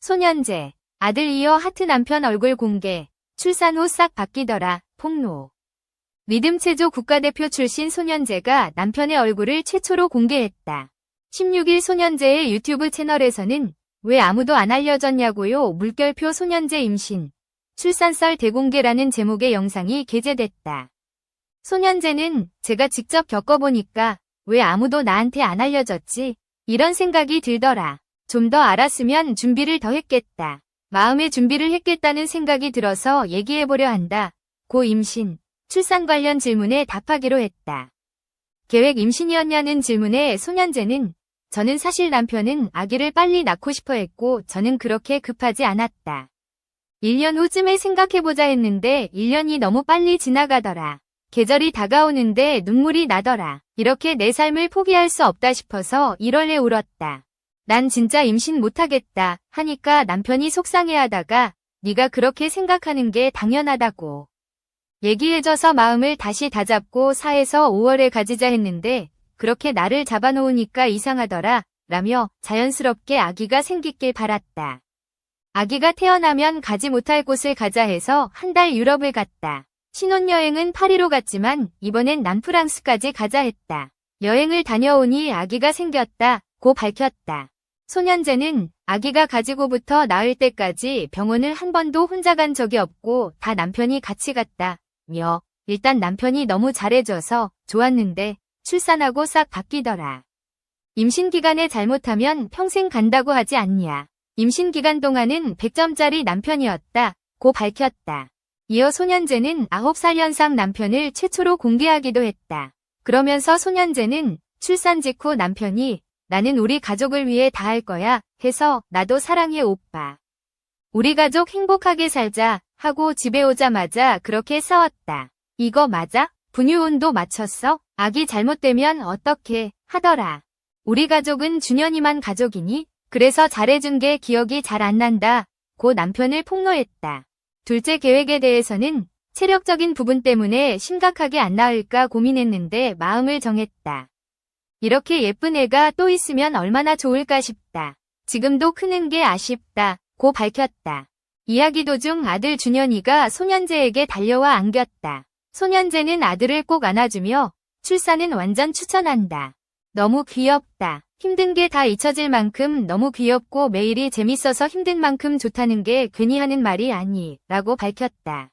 소년제. 아들 이어 하트 남편 얼굴 공개. 출산 후 싹 바뀌더라. 폭로. 리듬체조 국가대표 출신 소년제가 남편의 얼굴을 최초로 공개했다. 16일 소년제의 유튜브 채널에서는 왜 아무도 안 알려졌냐고요 물결표 소년제 임신. 출산썰 대공개라는 제목의 영상이 게재됐다. 소년제는 제가 직접 겪어보니까 왜 아무도 나한테 안 알려졌지? 이런 생각이 들더라. 좀 더 알았으면 준비를 더 했겠다. 마음의 준비를 했겠다는 생각이 들어서 얘기해보려 한다. 고 임신, 출산 관련 질문에 답하기로 했다. 계획 임신이었냐는 질문에 소년제는 저는 사실 남편은 아기를 빨리 낳고 싶어 했고 저는 그렇게 급하지 않았다. 1년 후쯤에 생각해보자 했는데 1년이 너무 빨리 지나가더라. 계절이 다가오는데 눈물이 나더라. 이렇게 내 삶을 포기할 수 없다 싶어서 1월에 울었다. 난 진짜 임신 못하겠다 하니까 남편이 속상해하다가 네가 그렇게 생각하는 게 당연하다고. 얘기해줘서 마음을 다시 다잡고 4에서 5월에 가지자 했는데 그렇게 나를 잡아놓으니까 이상하더라 라며 자연스럽게 아기가 생기길 바랐다. 아기가 태어나면 가지 못할 곳을 가자 해서 한 달 유럽을 갔다. 신혼여행은 파리로 갔지만 이번엔 남프랑스까지 가자 했다. 여행을 다녀오니 아기가 생겼다 고 밝혔다. 소년제는 아기가 가지고부터 낳을 때까지 병원을 한 번도 혼자 간 적이 없고 다 남편이 같이 갔다. 며 일단 남편이 너무 잘해줘서 좋았는데 출산하고 싹 바뀌더라. 임신 기간에 잘못하면 평생 간다고 하지 않냐. 임신 기간 동안은 100점짜리 남편이었다. 고 밝혔다. 이어 소년제는 9살 연상 남편을 최초로 공개하기도 했다. 그러면서 소년제는 출산 직후 남편이 나는 우리 가족을 위해 다 할 거야 해서 나도 사랑해 오빠. 우리 가족 행복하게 살자 하고 집에 오자마자 그렇게 싸웠다. 이거 맞아? 분유온도 맞췄어? 아기 잘못되면 어떻게 하더라. 우리 가족은 준현이만 가족이니? 그래서 잘해준 게 기억이 잘 안 난다. 고 남편을 폭로했다. 둘째 계획에 대해서는 체력적인 부분 때문에 심각하게 안 나을까 고민했는데 마음을 정했다. 이렇게 예쁜 애가 또 있으면 얼마나 좋을까 싶다. 지금도 크는 게 아쉽다. 고 밝혔다. 이야기 도중 아들 준현이가 소년제에게 달려와 안겼다. 소년제는 아들을 꼭 안아주며 출산은 완전 추천한다. 너무 귀엽다. 힘든 게 다 잊혀질 만큼 너무 귀엽고 매일이 재밌어서 힘든 만큼 좋다는 게 괜히 하는 말이 아니 라고 밝혔다.